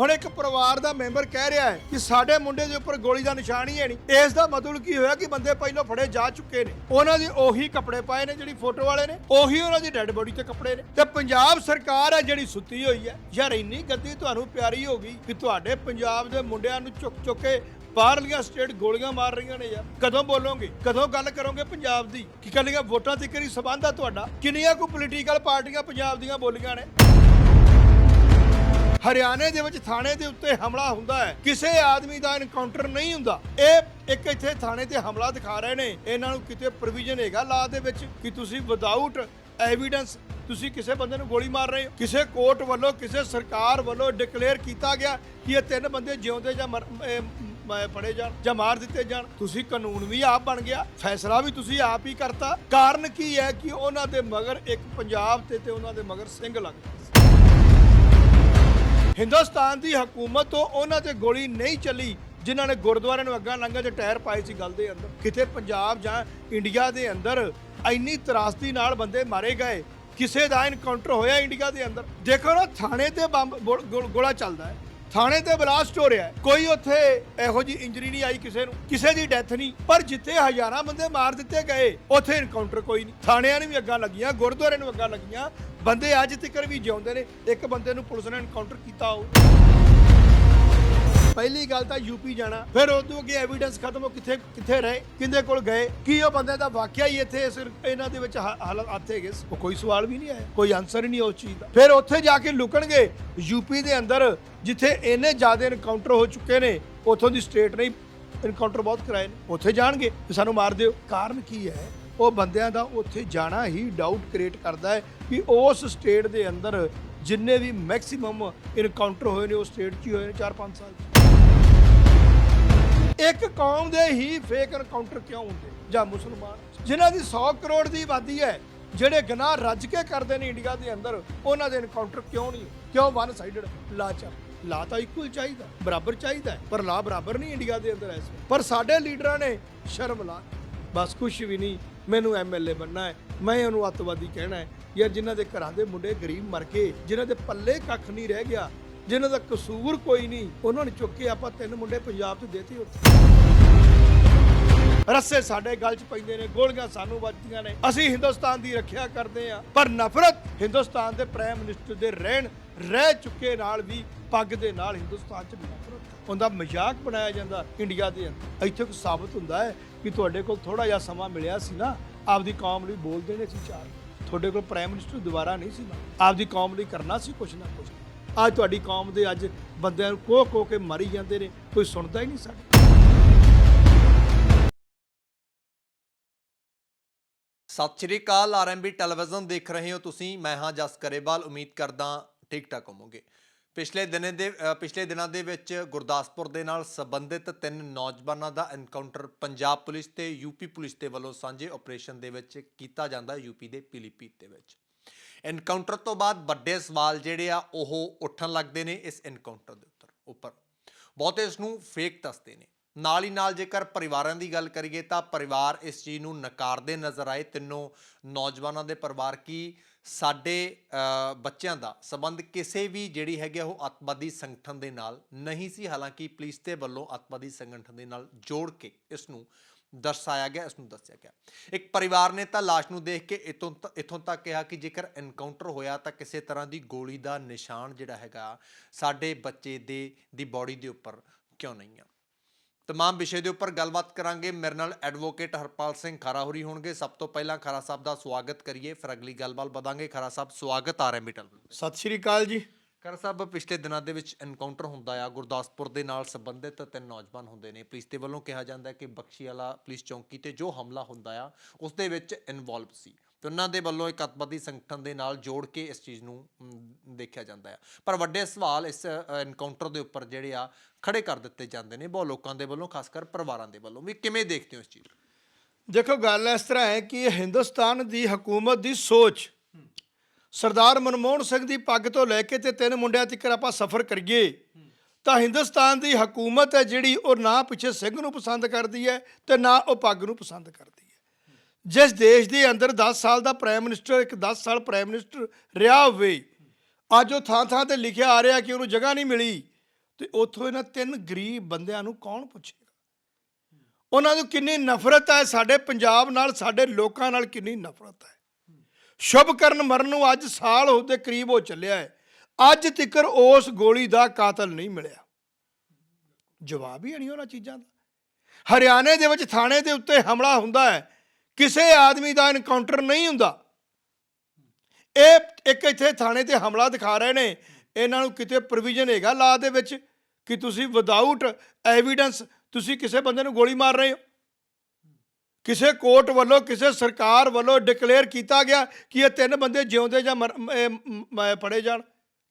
ਹੁਣ ਇੱਕ ਪਰਿਵਾਰ ਦਾ ਮੈਂਬਰ ਕਹਿ ਰਿਹਾ ਹੈ ਕਿ ਸਾਡੇ ਮੁੰਡੇ ਦੇ ਉੱਪਰ ਗੋਲੀ ਦਾ ਨਿਸ਼ਾਨ ਹੀ ਹੈ ਨਹੀਂ। ਇਸ ਦਾ ਮਤਲਬ ਕੀ ਹੋਇਆ ਕਿ ਬੰਦੇ ਪਹਿਲਾਂ ਫੜੇ ਜਾ ਚੁੱਕੇ ਨੇ। ਉਹਨਾਂ ਦੇ ਉਹੀ ਕੱਪੜੇ ਪਾਏ ਨੇ ਜਿਹੜੀ ਫੋਟੋ ਵਾਲੇ ਨੇ, ਉਹੀ ਉਹਨਾਂ ਦੀ ਡੈੱਡ ਬੋਡੀ ਤੇ ਕੱਪੜੇ ਨੇ। ਤੇ ਪੰਜਾਬ ਸਰਕਾਰ ਹੈ ਜਿਹੜੀ ਸੁੱਤੀ ਹੋਈ ਹੈ, ਯਾਰ ਇੰਨੀ ਗੱਦੀ ਤੁਹਾਨੂੰ ਪਿਆਰੀ ਹੋ ਗਈ ਕਿ ਤੁਹਾਡੇ ਪੰਜਾਬ ਦੇ ਮੁੰਡਿਆਂ ਨੂੰ ਚੁੱਕ ਚੁੱਕ ਕੇ ਬਾਹਰਲੀਆਂ ਸਟੇਟ ਗੋਲੀਆਂ ਮਾਰ ਰਹੀਆਂ ਨੇ ਯਾਰ। ਕਦੋਂ ਬੋਲੋਗੇ? ਕਦੋਂ ਗੱਲ ਕਰੋਗੇ ਪੰਜਾਬ ਦੀ? ਕਿ ਕੱਲੀਆਂ ਵੋਟਾਂ ਤੱਕ ਹੀ ਸੰਬੰਧ ਆ ਤੁਹਾਡਾ? ਕਿੰਨੀਆਂ ਕੋ ਪੋਲੀਟੀਕਲ ਪਾਰਟੀਆਂ ਪੰਜਾਬ ਦੀਆਂ ਬੋਲੀਆਂ ਨੇ? ਹਰਿਆਣੇ ਦੇ ਵਿੱਚ ਥਾਣੇ ਦੇ ਉੱਤੇ ਹਮਲਾ ਹੁੰਦਾ ਹੈ। ਕਿਸੇ ਆਦਮੀ ਦਾ ਐਨਕਾਊਂਟਰ ਨਹੀਂ ਹੁੰਦਾ। ਇਹ ਇੱਕ ਇੱਥੇ ਥਾਣੇ ਤੇ ਹਮਲਾ ਦਿਖਾ ਰਹੇ ਨੇ। ਇਹਨਾਂ ਨੂੰ ਕਿਤੇ ਪ੍ਰੋਵੀਜ਼ਨ ਹੈਗਾ ਲਾ ਦੇ ਵਿੱਚ ਕਿ ਤੁਸੀਂ ਵਿਦਆਊਟ ਐਵੀਡੈਂਸ ਤੁਸੀਂ ਕਿਸੇ ਬੰਦੇ ਨੂੰ ਗੋਲੀ ਮਾਰ ਰਹੇ ਹੋ। ਕਿਸੇ ਕੋਰਟ ਵੱਲੋਂ, ਕਿਸੇ ਸਰਕਾਰ ਵੱਲੋਂ ਡਿਕਲੇਅਰ ਕੀਤਾ ਗਿਆ ਕਿ ਇਹ ਤਿੰਨ ਬੰਦੇ ਜਿਉਂਦੇ ਜਾਂ ਫੜੇ ਜਾਣ ਜਾਂ ਮਾਰ ਦਿੱਤੇ ਜਾਣ। ਤੁਸੀਂ ਕਾਨੂੰਨ ਵੀ ਆਪ ਬਣ ਗਿਆ, ਫੈਸਲਾ ਵੀ ਤੁਸੀਂ ਆਪ ਹੀ ਕਰਤਾ। ਕਾਰਨ ਕੀ ਹੈ ਕਿ ਉਹਨਾਂ ਦੇ ਮਗਰ ਇੱਕ ਪੰਜਾਬ ਤੇ ਤੇ ਉਹਨਾਂ ਦੇ ਮਗਰ ਸਿੰਘ ਲੱਗ ਹਿੰਦੁਸਤਾਨ ਦੀ ਹਕੂਮਤ ਤੋਂ ਉਹਨਾਂ ਤੇ ਗੋਲੀ ਨਹੀਂ ਚੱਲੀ, ਜਿਨ੍ਹਾਂ ਨੇ ਗੁਰਦੁਆਰੇ ਨੂੰ ਅੱਗਾ ਲੰਘਾ ਦੇ ਟਾਇਰ ਪਾਏ ਸੀ ਗੱਲ ਦੇ ਅੰਦਰ। ਕਿਤੇ ਪੰਜਾਬ ਜਾਂ ਇੰਡੀਆ ਦੇ ਅੰਦਰ ਇੰਨੀ ਤਰਾਸਦੀ ਨਾਲ ਬੰਦੇ ਮਾਰੇ ਗਏ, ਕਿਸੇ ਦਾ ਇਨਕਾਊਂਟਰ ਹੋਇਆ ਇੰਡੀਆ ਦੇ ਅੰਦਰ? ਦੇਖੋ ਨਾ, ਥਾਣੇ ਤੇ ਬੰਬ ਗੋ- ਗੋ- ਗੋਲਾ ਚੱਲਦਾ ਹੈ। ਥਾਣੇ ਤੇ ਬਲਾਸਟ ਹੋ ਰਿਹਾ ਹੈ। ਕੋਈ ਉੱਥੇ ਇਹੋ ਜੀ ਇੰਜਰੀ ਨਹੀਂ ਆਈ ਕਿਸੇ ਨੂੰ, ਕਿਸੇ ਦੀ ਡੈਥ ਨਹੀਂ। ਪਰ ਜਿੱਥੇ ਹਜ਼ਾਰਾਂ ਬੰਦੇ ਮਾਰ ਦਿੱਤੇ ਗਏ, ਉੱਥੇ ਇਨਕਾਊਂਟਰ ਕੋਈ ਨਹੀਂ। ਥਾਣਿਆਂ ਨੂੰ ਵੀ ਅੱਗਾਂ ਲੱਗੀਆਂ, ਗੁਰਦੁਆਰੇ ਨੂੰ ਅੱਗਾ ਲੱਗੀਆਂ। ਬੰਦੇ ਅੱਜ ਤੱਕ ਵੀ ਜਿਉਂਦੇ ਨੇ। ਇੱਕ ਬੰਦੇ ਨੂੰ ਪੁਲਿਸ ਨੇ ਐਨਕਾਊਂਟਰ ਕੀਤਾ ਹੋ ਪਹਿਲੀ ਗੱਲ ਤਾਂ ਯੂਪੀ ਜਾਣਾ। ਫਿਰ ਉਦੋਂ ਅੱਗੇ ਐਵੀਡੈਂਸ ਖਤਮ ਹੋ ਕਿੱਥੇ ਕਿੱਥੇ ਰਹੇ ਕਿੰਦੇ ਕੋਲ ਗਏ, ਕੀ ਉਹ ਬੰਦੇ ਦਾ ਵਾਕਿਆ ਹੀ ਇੱਥੇ ਇਸ ਇਹਨਾਂ ਦੇ ਵਿੱਚ ਹਾਲਤ ਆਥੇ ਹੈਗੇ ਕੋਈ ਸਵਾਲ ਵੀ ਨਹੀਂ ਆਇਆ, ਕੋਈ ਆਨਸਰ ਹੀ ਨਹੀਂ ਉਸ ਚੀਜ਼ ਦਾ। ਫਿਰ ਉੱਥੇ ਜਾ ਕੇ ਲੁਕਣਗੇ। ਯੂਪੀ ਦੇ ਅੰਦਰ, ਜਿੱਥੇ ਇੰਨੇ ਜ਼ਿਆਦਾ ਇਨਕਾਊਂਟਰ ਹੋ ਚੁੱਕੇ ਨੇ, ਉੱਥੋਂ ਦੀ ਸਟੇਟ ਨੇ ਇਨਕਾਊਂਟਰ ਬਹੁਤ ਕਰਾਏ ਨੇ। ਉੱਥੇ ਜਾਣਗੇ ਕਿ ਸਾਨੂੰ ਮਾਰ ਦਿਓ। ਕਾਰਨ ਕੀ ਹੈ? ਉਹ ਬੰਦਿਆਂ ਦਾ ਉੱਥੇ ਜਾਣਾ ਹੀ ਡਾਊਟ ਕ੍ਰੀਏਟ ਕਰਦਾ ਹੈ ਕਿ ਉਸ ਸਟੇਟ ਦੇ ਅੰਦਰ ਜਿੰਨੇ ਵੀ ਮੈਕਸਿਮਮ ਇਨਕਾਊਂਟਰ ਹੋਏ ਨੇ, ਉਹ ਸਟੇਟ 'ਚ ਹੀ ਹੋਏ ਨੇ 4-5 ਸਾਲ 'ਚ। ਇੱਕ ਕੌਮ ਦੇ ਹੀ ਫੇਕ ਇਨਕਾਊਂਟਰ ਕਿਉਂ ਹੁੰਦੇ? ਜਾਂ ਮੁਸਲਮਾਨ? ਜਿਨ੍ਹਾਂ ਦੀ 100 ਕਰੋੜ ਦੀ ਆਬਾਦੀ ਹੈ, ਜਿਹੜੇ ਗਨਾਹ ਰੱਜ ਕੇ ਕਰਦੇ ਨੇ ਇੰਡੀਆ ਦੇ ਅੰਦਰ, ਉਹਨਾਂ ਦੇ ਇਨਕਾਊਂਟਰ ਕਿਉਂ ਨਹੀਂ? ਕਿਉਂ ਵਨ ਸਾਈਡਡ ਲਾ ਚਾ ਲਾ ਤਾਂ ਇਕੁਅਲ ਚਾਹੀਦਾ, ਬਰਾਬਰ ਚਾਹੀਦਾ ਪਰ ਲਾ ਬਰਾਬਰ ਨਹੀਂ ਇੰਡੀਆ ਦੇ ਅੰਦਰ ਐਸ ਪਰ ਸਾਡੇ ਲੀਡਰਾਂ ਨੇ ਸ਼ਰਮ ਲਾ ਬਸ ਕੁਛ ਵੀ ਨਹੀਂ, ਮੈਨੂੰ ਐਮਐਲਏ ਬਣਨਾ ਹੈ, ਮੈਂ ਉਹਨੂੰ ਅੱਤਵਾਦੀ ਕਹਿਣਾ ਹੈ। ਯਾਰ ਜਿਨ੍ਹਾਂ ਦੇ ਘਰਾਂ ਦੇ ਮੁੰਡੇ ਗਰੀਬ ਮਰ ਕੇ, ਜਿਨ੍ਹਾਂ ਦੇ ਪੱਲੇ ਕੱਖ ਨਹੀਂ ਰਹਿ ਗਿਆ, ਜਿਨ੍ਹਾਂ ਦਾ ਕਸੂਰ ਕੋਈ ਨਹੀਂ, ਉਹਨਾਂ ਨੇ ਚੁੱਕ ਕੇ ਆਪਾਂ ਤਿੰਨ ਮੁੰਡੇ ਪੰਜਾਬ 'ਚ ਦੇਤੇ ਉੱਥੇ। ਰੱਸੇ ਸਾਡੇ ਗਲ 'ਚ ਪੈਂਦੇ ਨੇ, ਗੋਲੀਆਂ ਸਾਨੂੰ ਵੱਜਦੀਆਂ ਨੇ। ਅਸੀਂ ਹਿੰਦੁਸਤਾਨ ਦੀ ਰੱਖਿਆ ਕਰਦੇ ਆ ਪਰ ਨਫ਼ਰਤ ਹਿੰਦੁਸਤਾਨ ਦੇ ਪ੍ਰਾਈਮ ਮਿਨਿਸਟਰ ਦੇ ਰਹਿਣ, ਰਹਿ ਚੁੱਕੇ ਨਾਲ ਵੀ ਪੱਗ ਦੇ ਨਾਲ ਹਿੰਦੁਸਤਾਨ 'ਚ ਨਫ਼ਰਤ। ਉਹਦਾ ਮਜ਼ਾਕ ਬਣਾਇਆ ਜਾਂਦਾ ਇੰਡੀਆ ਦੇ ਅੰਦਰ। ਇੱਥੇ ਕੁ ਸਾਬਤ ਹੁੰਦਾ ਹੈ ਕਿ ਤੁਹਾਡੇ ਕੋਲ ਥੋੜਾ ਜਿਹਾ ਸਮਾਂ ਮਿਲਿਆ ਸੀ ਨਾ, ਆਪਦੀ ਕੌਮ ਲਈ ਬੋਲਦੇ ਨੇ ਸੀ ਚਾਰ। ਤੁਹਾਡੇ ਕੋਲ ਪ੍ਰਾਈਮ ਮਿਨਿਸਟਰ ਦੁਬਾਰਾ ਨਹੀਂ ਸੀ ਨਾ। ਆਪਦੀ ਕੌਮ ਲਈ ਕਰਨਾ ਸੀ ਕੁਛ ਨਾ ਕੁਛ। ਅੱਜ ਤੁਹਾਡੀ ਕੌਮ ਦੇ ਅੱਜ ਬੰਦਿਆਂ ਨੂੰ ਕੋਹ ਕੋਹ ਕੇ ਮਾਰੀ ਜਾਂਦੇ ਨੇ। ਕੋਈ ਸੁਣਦਾ ਹੀ ਨਹੀਂ ਸਾਡਾ। ਸਤਿ ਸ਼੍ਰੀ ਅਕਾਲ ਆਰਐਮਬੀ ਟੈਲੀਵਿਜ਼ਨ ਦੇਖ ਰਹੇ ਹੋ ਤੁਸੀਂ। ਮੈਂ ਹਾਂ ਜਸ ਕਰੇਵਾਲ ਉਮੀਦ ਕਰਦਾ ਠੀਕ ਠਾਕ ਹੋਵੋਗੇ। ਪਿਛਲੇ ਦਿਨੇ ਦੇ ਪਿਛਲੇ ਦਿਨਾਂ ਦੇ ਵਿੱਚ ਗੁਰਦਾਸਪੁਰ ਦੇ ਨਾਲ ਸੰਬੰਧਿਤ ਤਿੰਨ ਨੌਜਵਾਨਾਂ ਦਾ ਐਨਕਾਊਂਟਰ ਪੰਜਾਬ ਪੁਲਿਸ ਤੇ ਯੂਪੀ ਪੁਲਿਸ ਦੇ ਵੱਲੋਂ ਸਾਂਝੇ ਆਪਰੇਸ਼ਨ ਦੇ ਵਿੱਚ ਕੀਤਾ ਜਾਂਦਾ ਹੈ ਯੂਪੀ ਦੇ ਪੀਲੀਪੀਤ ਦੇ ਵਿੱਚ। ਐਨਕਾਊਂਟਰ ਤੋਂ ਬਾਅਦ ਵੱਡੇ ਸਵਾਲ ਜਿਹੜੇ ਆ, ਉਹ ਉੱਠਣ ਲੱਗਦੇ ਨੇ ਇਸ ਐਨਕਾਊਂਟਰ ਦੇ ਉੱਤਰ ਉੱਪਰ। ਬਹੁਤੇ ਇਸ ਨੂੰ ਫੇਕ ਦੱਸਦੇ ਨੇ। ਨਾਲ ਹੀ ਨਾਲ ਜੇਕਰ ਪਰਿਵਾਰਾਂ ਦੀ ਗੱਲ ਕਰੀਏ ਤਾਂ ਪਰਿਵਾਰ ਇਸ ਚੀਜ਼ ਨੂੰ ਨਕਾਰਦੇ ਨਜ਼ਰ ਆਏ। ਤਿੰਨੋਂ ਨੌਜਵਾਨਾਂ ਦੇ ਪਰਿਵਾਰ ਕੀ ਸਾਡੇ ਬੱਚਿਆਂ ਦਾ ਸਬੰਧ ਕਿਸੇ ਵੀ ਜਿਹੜੀ ਹੈਗੀ ਆ ਉਹ ਅੱਤਵਾਦੀ ਸੰਗਠਨ ਦੇ ਨਾਲ ਨਹੀਂ ਸੀ। ਹਾਲਾਂਕਿ ਪੁਲਿਸ ਦੇ ਵੱਲੋਂ ਅੱਤਵਾਦੀ ਸੰਗਠਨ ਦੇ ਨਾਲ ਜੋੜ ਕੇ ਇਸ ਨੂੰ ਦਰਸਾਇਆ ਗਿਆ, ਇਸ ਨੂੰ ਦੱਸਿਆ ਗਿਆ। ਇੱਕ ਪਰਿਵਾਰ ਨੇ ਤਾਂ ਲਾਸ਼ ਨੂੰ ਦੇਖ ਕੇ ਇਤੋਂ ਤ- ਇੱਥੋਂ ਤੱਕ ਕਿਹਾ ਕਿ ਜੇਕਰ ਐਨਕਾਊਂਟਰ ਹੋਇਆ ਤਾਂ ਕਿਸੇ ਤਰ੍ਹਾਂ ਦੀ ਗੋਲੀ ਦਾ ਨਿਸ਼ਾਨ ਜਿਹੜਾ ਹੈਗਾ ਸਾਡੇ ਬੱਚੇ ਦੇ, ਦੀ ਬਾਡੀ ਦੇ ਉੱਪਰ ਕਿਉਂ ਨਹੀਂ ਆ। ਤਮਾਮ ਵਿਸ਼ੇ ਦੇ ਉੱਪਰ ਗੱਲਬਾਤ ਕਰਾਂਗੇ ਮੇਰੇ ਨਾਲ ਐਡਵੋਕੇਟ ਹਰਪਾਲ ਸਿੰਘ ਖਰਾ ਹੋਰੀ ਹੋਣਗੇ ਸਭ ਤੋਂ ਪਹਿਲਾਂ ਖਰਾ ਸਾਹਿਬ ਦਾ ਸਵਾਗਤ ਕਰੀਏ ਫਿਰ ਅਗਲੀ ਗੱਲਬਾਤ ਵਧਾਂਗੇ ਖਰਾ ਸਾਹਿਬ ਸਵਾਗਤ ਆ ਰਿਹਾ ਮਿਟਲ ਸਤਿ ਸ਼੍ਰੀ ਅਕਾਲ ਜੀ ਖਰਾ ਸਾਹਿਬ ਪਿਛਲੇ ਦਿਨਾਂ ਦੇ ਵਿੱਚ ਐਨਕਾਊਂਟਰ ਹੁੰਦਾ ਆ ਗੁਰਦਾਸਪੁਰ ਦੇ ਨਾਲ ਸੰਬੰਧਿਤ ਤਿੰਨ ਨੌਜਵਾਨ ਹੁੰਦੇ ਨੇ ਪੁਲਿਸ ਦੇ ਵੱਲੋਂ ਕਿਹਾ ਜਾਂਦਾ ਕਿ ਬਖਸ਼ੀ ਵਾਲਾ ਪੁਲਿਸ ਚੌਂਕੀ ਤੇ ਜੋ ਹਮਲਾ ਹੁੰਦਾ ਆ ਉਸ ਦੇ ਵਿੱਚ ਇਨਵੋਲਵ ਸੀ ਤੇ ਉਹਨਾਂ ਦੇ ਵੱਲੋਂ ਇੱਕ ਅੱਤਵਾਦੀ ਸੰਗਠਨ ਦੇ ਨਾਲ ਜੋੜ ਕੇ ਇਸ ਚੀਜ਼ ਨੂੰ ਦੇਖਿਆ ਜਾਂਦਾ ਹੈ ਪਰ ਵੱਡੇ ਸਵਾਲ ਇਸ ਐਨਕਾਊਂਟਰ ਦੇ ਉੱਪਰ ਜਿਹੜੇ ਆ, ਖੜੇ ਕਰ ਦਿੱਤੇ ਜਾਂਦੇ ਨੇ ਬਹੁਤ ਲੋਕਾਂ ਦੇ ਵੱਲੋਂ, ਖਾਸ ਕਰ ਪਰਿਵਾਰਾਂ ਦੇ ਵੱਲੋਂ। ਵੀ ਕਿਵੇਂ ਦੇਖਦੇ ਹੋ ਇਸ ਚੀਜ਼ ਦੇਖੋ, ਗੱਲ ਇਸ ਤਰ੍ਹਾਂ ਹੈ ਕਿ ਹਿੰਦੁਸਤਾਨ ਦੀ ਹਕੂਮਤ ਦੀ ਸੋਚ। ਸਰਦਾਰ ਮਨਮੋਹਨ ਸਿੰਘ ਦੀ ਪੱਗ ਤੋਂ ਲੈ ਕੇ ਤੇ ਤਿੰਨ ਮੁੰਡਿਆਂ ਤੱਕ ਆਪਾਂ ਸਫ਼ਰ ਕਰੀਏ, ਤਾਂ ਹਿੰਦੁਸਤਾਨ ਦੀ ਹਕੂਮਤ ਹੈ ਜਿਹੜੀ ਉਹ ਨਾ ਪਿੱਛੇ ਸਿੰਘ ਨੂੰ ਪਸੰਦ ਕਰਦੀ ਹੈ ਤੇ ਨਾ ਉਹ ਪੱਗ ਨੂੰ ਪਸੰਦ ਕਰਦੀ ਜਿਸ ਦੇਸ਼ ਦੇ ਅੰਦਰ 10 ਸਾਲ ਦਾ ਪ੍ਰਾਈਮ ਮਿਨਿਸਟਰ ਇੱਕ 10 ਸਾਲ ਪ੍ਰਾਈਮ ਮਿਨਿਸਟਰ ਰਿਹਾ ਹੋਵੇ, ਅੱਜ ਉਹ ਥਾਂ ਥਾਂ ਤੇ ਲਿਖਿਆ ਆ ਰਿਹਾ ਕਿ ਉਹਨੂੰ ਜਗ੍ਹਾ ਨਹੀਂ ਮਿਲੀ, ਤੇ ਉੱਥੋਂ ਇਹਨਾਂ ਤਿੰਨ ਗਰੀਬ ਬੰਦਿਆਂ ਨੂੰ ਕੌਣ ਪੁੱਛੇਗਾ? ਉਹਨਾਂ ਨੂੰ ਕਿੰਨੀ ਨਫ਼ਰਤ ਹੈ ਸਾਡੇ ਪੰਜਾਬ ਨਾਲ, ਸਾਡੇ ਲੋਕਾਂ ਨਾਲ ਕਿੰਨੀ ਨਫ਼ਰਤ ਹੈ। ਸ਼ੁਭ ਕਰਨ ਮਰਨ ਨੂੰ ਅੱਜ ਸਾਲ ਹੋ ਦੇ ਕਰੀਬ ਹੋ ਚੱਲਿਆ ਹੈ। ਅੱਜ ਤੱਕਰ ਉਸ ਗੋਲੀ ਦਾ ਕਾਤਲ ਨਹੀਂ ਮਿਲਿਆ। ਜਵਾਬ ਹੀ ਨਹੀਂ ਉਹਨਾਂ ਚੀਜ਼ਾਂ ਦਾ। ਹਰਿਆਣੇ ਦੇ ਵਿੱਚ ਥਾਣੇ ਦੇ ਉੱਤੇ ਹਮਲਾ ਹੁੰਦਾ ਹੈ। ਕਿਸੇ ਆਦਮੀ ਦਾ ਐਨਕਾਊਂਟਰ ਨਹੀਂ ਹੁੰਦਾ। ਇਹ ਇੱਕ ਇੱਥੇ ਥਾਣੇ ਤੇ ਹਮਲਾ ਦਿਖਾ ਰਹੇ ਨੇ। ਇਹਨਾਂ ਨੂੰ ਕਿਤੇ ਪ੍ਰੋਵੀਜ਼ਨ ਹੈਗਾ ਲਾ ਦੇ ਵਿੱਚ ਕਿ ਤੁਸੀਂ ਵਿਦਆਊਟ ਐਵੀਡੈਂਸ ਤੁਸੀਂ ਕਿਸੇ ਬੰਦੇ ਨੂੰ ਗੋਲੀ ਮਾਰ ਰਹੇ ਹੋ। ਕਿਸੇ ਕੋਰਟ ਵੱਲੋਂ, ਕਿਸੇ ਸਰਕਾਰ ਵੱਲੋਂ ਡਿਕਲੇਅਰ ਕੀਤਾ ਗਿਆ ਕਿ ਇਹ ਤਿੰਨ ਬੰਦੇ ਜਿਉਂਦੇ ਜਾਂ ਮਰ- ਫੜੇ ਜਾਣ